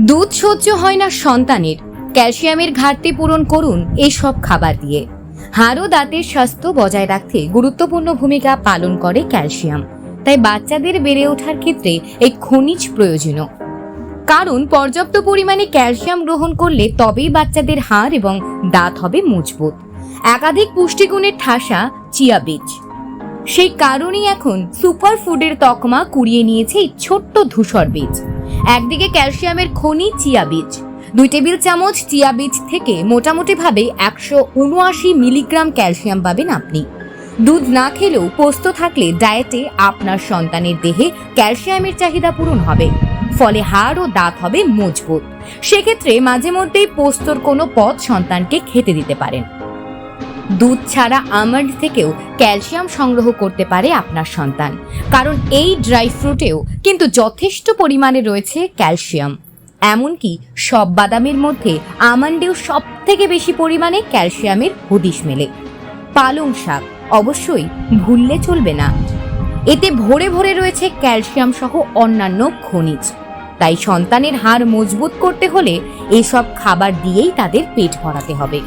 দুধ সহ্য হয় না সন্তানের। ক্যালসিয়ামের ঘাটতি পূরণ করুন এসব খাবার দিয়ে। হাড় ও দাঁতের স্বাস্থ্য বজায় রাখতে গুরুত্বপূর্ণ ভূমিকা পালন করে ক্যালসিয়াম। তাই বাচ্চাদের বেড়ে ওঠার ক্ষেত্রে এই খনিজ প্রয়োজনীয়। কারণ, পর্যাপ্ত পরিমাণে ক্যালসিয়াম গ্রহণ করলে তবেই বাচ্চাদের হাড় এবং দাঁত হবে মজবুত। একাধিক পুষ্টিগুণের ঠাসা চিয়া বীজ। সেই কারণেই এখন সুপার ফুডের তকমা কুড়িয়ে নিয়েছে এই ছোট্ট ধূসর বীজ। একদিকে ক্যালসিয়ামের খনি চিয়া বীজ, দুই টেবিল চামচ চিয়া বীজ থেকে মোটামুটিভাবে একশো উনআশি মিলিগ্রাম ক্যালসিয়াম পাবেন আপনি। দুধ না খেলেও পোস্ত থাকলে ডায়েটে আপনার সন্তানের দেহে ক্যালসিয়ামের চাহিদা পূরণ হবে, ফলে হাড় ও দাঁত হবে মজবুত। সেক্ষেত্রে মাঝে মধ্যেই পোস্তর কোনো পদ সন্তানকে খেতে দিতে পারেন। দুধ ছাড়া আমন্ড থেকেও ক্যালসিয়াম সংগ্রহ করতে পারে আপনার সন্তান। কারণ এই ড্রাই ফ্রুটেও কিন্তু যথেষ্ট পরিমাণে রয়েছে ক্যালসিয়াম। এমনকি সব বাদামের মধ্যে আমন্ডেও সব থেকে বেশি পরিমাণে ক্যালসিয়ামের হদিশ মেলে। পালং শাক অবশ্যই ভুললে চলবে না। এতে ভরে ভরে রয়েছে ক্যালসিয়াম সহ অন্যান্য খনিজ। তাই সন্তানের হাড় মজবুত করতে হলে এসব খাবার দিয়েই তাদের পেট ভরাতে হবে।